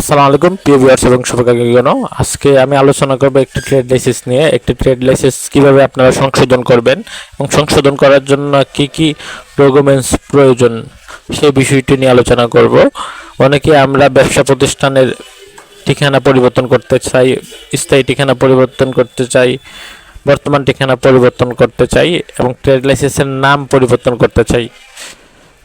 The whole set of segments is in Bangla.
আসসালামু আলাইকুম, প্রিয় ভিউয়ার্স এবং শুভকামীগণ আজকে আমি আলোচনা করব একটি ট্রেড লাইসেন্স নিয়ে। একটি ট্রেড লাইসেন্স কীভাবে আপনারা সংশোধন করবেন এবং সংশোধন করার জন্য কি কি ডকুমেন্টস প্রয়োজন সেই বিষয়টি নিয়ে আলোচনা করব। অনেকে আমরা ব্যবসা প্রতিষ্ঠানের ঠিকানা পরিবর্তন করতে চাই, স্থায়ী ঠিকানা পরিবর্তন করতে চাই, বর্তমান ঠিকানা পরিবর্তন করতে চাই এবং ট্রেড লাইসেন্সের নাম পরিবর্তন করতে চাই।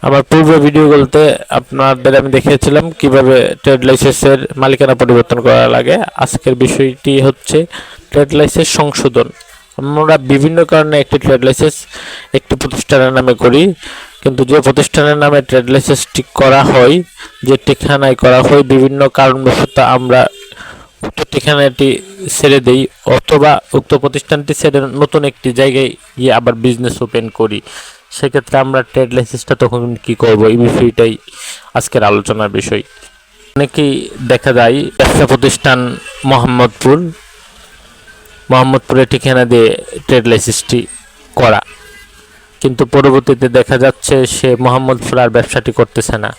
আমার পূর্ব ভিডিওগুলোতে আপনাদের আমি দেখিয়েছিলাম কীভাবে ট্রেড লাইসেন্সের মালিকানা পরিবর্তন করা লাগে। আজকের বিষয়টি হচ্ছে ট্রেড লাইসেন্স সংশোধন। আমরা বিভিন্ন কারণে একটি ট্রেড লাইসেন্স একটি প্রতিষ্ঠানের নামে করি, কিন্তু যে প্রতিষ্ঠানের নামে ট্রেড লাইসেন্সটি করা হয়, যে ঠিকানায় করা হয়, বিভিন্ন কারণবশত আমরা উক্ত ঠিকানাটি ছেড়ে দেই, অথবা উক্ত প্রতিষ্ঠানটি ছেড়ে নতুন একটি জায়গায় গিয়ে আবার বিজনেস ওপেন করি। সেক্ষেত্রে আমরা ট্রেড লাইসেন্সটা তখন কি করব? এই বিষয়টাই আজকের আলোচনার বিষয়। অনেকেই দেখা যায়, ব্যবসা প্রতিষ্ঠান মোহাম্মদপুর মোহাম্মদপুরের ঠিকানা দিয়ে ট্রেড লাইসেন্সটি করা। কিন্তু পরবর্তীতে দেখা যাচ্ছে, সে মোহাম্মদপুর আর ব্যবসাটি করতেছে না।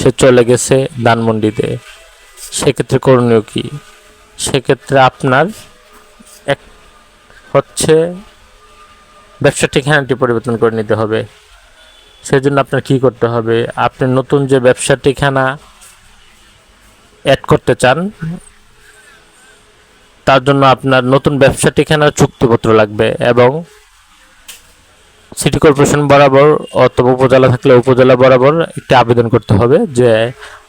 সে চলে গেছে দানমন্ডিতে সেক্ষেত্রে করণীয় কি? সেক্ষেত্রে আপনার এক হচ্ছে ব্যবসা ঠিকানাটি পরিবর্তন করে নিতে হবে। সেজন্য আপনার কি করতে হবে? আপনি নতুন যে ব্যবসা ঠিকানা অ্যাড করতে চান, তার জন্য আপনার নতুন ব্যবসা ঠিকানার চুক্তিপত্র লাগবে এবং সিটি কর্পোরেশন বরাবর অথবা উপজেলা থাকলে উপজেলা বরাবর একটি আবেদন করতে হবে যে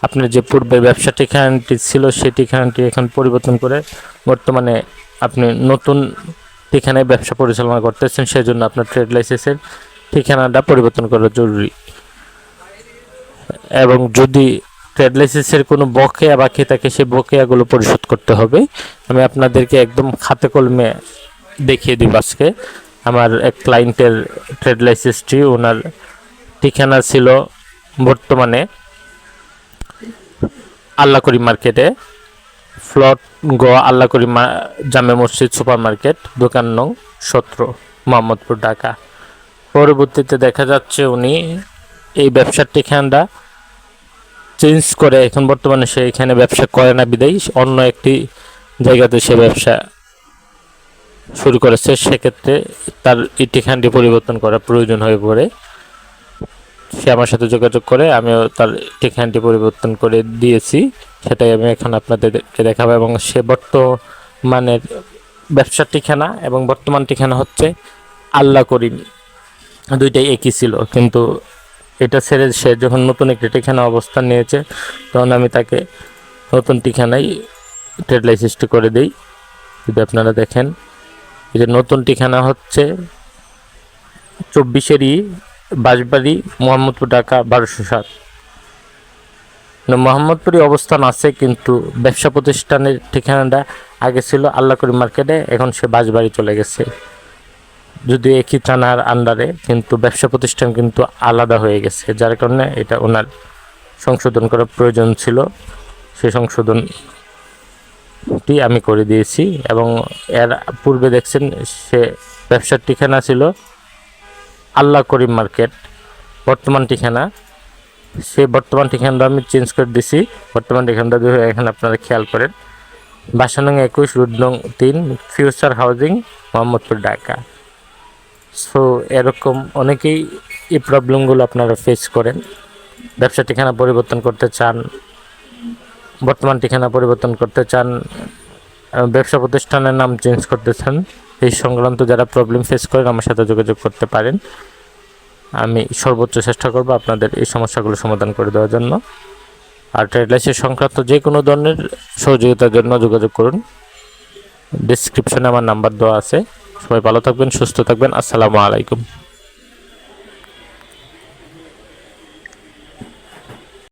আপনার যে পূর্বে ব্যবসা ঠিকানাটি ছিল, সেই ঠিকানাটি এখন পরিবর্তন করে বর্তমানে আপনি নতুন ঠিকানায় ব্যবসা পরিচালনা করতেছেন সেই জন্য আপনার ট্রেড লাইসেন্সের ঠিকানাটা পরিবর্তন করা জরুরি। এবং যদি ট্রেড লাইসেন্সের কোনো বকেয়া বাকি থাকে, সেই বকেয়াগুলো পরিশোধ করতে হবে। আমি আপনাদেরকে একদম খাতে কলমে দেখিয়ে দিব আজকে। আমার এক ক্লায়েন্টের ট্রেড লাইসেন্সটি ওনার ঠিকানা ছিল বর্তমানে আল্লাকরি মার্কেটে। ফ্লট গ আল্লাকরি মা জামে মসজিদ সুপার মার্কেট দোকান নং সতেরো, মোহাম্মদপুর, ঢাকা। পরবর্তীতে দেখা যাচ্ছে উনি এই ব্যবসার ঠিকানাটা চেঞ্জ করে এখন বর্তমানে সে এখানে ব্যবসা করে না বিদায় অন্য একটি জায়গাতে সে ব্যবসা শুরু করেছে। সেক্ষেত্রে তার এই ঠিকানাটি পরিবর্তন করা প্রয়োজন হয়ে পড়ে। সে আমার সাথে যোগাযোগ করে, আমিও তার ঠিকানাটি পরিবর্তন করে দিয়েছি। সেটাই আমি এখন আপনাদেরকে দেখাবো এবং সে বর্তমানের ব্যবসার ঠিকানা এবং বর্তমান ঠিকানা হচ্ছে আল্লাহ করিম। দুইটাই একই ছিল, কিন্তু এটা ছেড়ে সে যখন নতুন একটি ঠিকানা অবস্থান নিয়েছে, তখন আমি তাকে নতুন ঠিকানায় ট্রেড লাইসেন্সটি করে দিই। যদি আপনারা দেখেন, এই যে নতুন ঠিকানা হচ্ছে চব্বিশেরই বাঁশবাড়ি, মোহাম্মদপুর, ঢাকা, বারোশো সাত। মোহাম্মদপুরে অবস্থান আছে, কিন্তু ব্যবসা প্রতিষ্ঠানের ঠিকানাটা আগে ছিল আল্লাহকরি মার্কেটে, এখন সে বাঁশবাড়ি চলে গেছে। যদি একই থানার আন্ডারে কিন্তু ব্যবসা প্রতিষ্ঠান কিন্তু আলাদা হয়ে গেছে, যার কারণে এটা ওনার সংশোধন করার প্রয়োজন ছিল। সেই সংশোধনটি আমি করে দিয়েছি, এবং এর পূর্বে দেখছেন সে ব্যবসার ঠিকানা ছিল আল্লাহ করিম মার্কেট, বর্তমান ঠিকানা। সে বর্তমান ঠিকানাটা আমি চেঞ্জ করে দিছি। বর্তমান ঠিকানাটা এখানে আপনারা খেয়াল করেন। বাসা নং একুশ রুট নং তিন, future housing, Mohammadpur, Dhaka. So এরকম অনেকেই এই প্রবলেমগুলো আপনারা ফেস করেন। ব্যবসা ঠিকানা পরিবর্তন করতে চান, বর্তমান ঠিকানা পরিবর্তন করতে চান ব্যবসা প্রতিষ্ঠানের নাম চেঞ্জ করতে চান এই সংক্রান্ত যারা প্রবলেম ফেস করেন আমার সাথে যোগাযোগ করতে পারেন। আমি সর্বোচ্চ চেষ্টা করব আপনাদের এই সমস্যাগুলো সমাধান করে দেওয়ার জন্য। আর ট্রেড লাইসেন্স সংক্রান্ত যে কোনো ধরনের সহযোগিতার জন্য যোগাযোগ করুন। ডিসক্রিপশনে আমার নাম্বার দেওয়া আছে। সবাই ভালো থাকবেন, সুস্থ থাকবেন। আসসালামু আলাইকুম।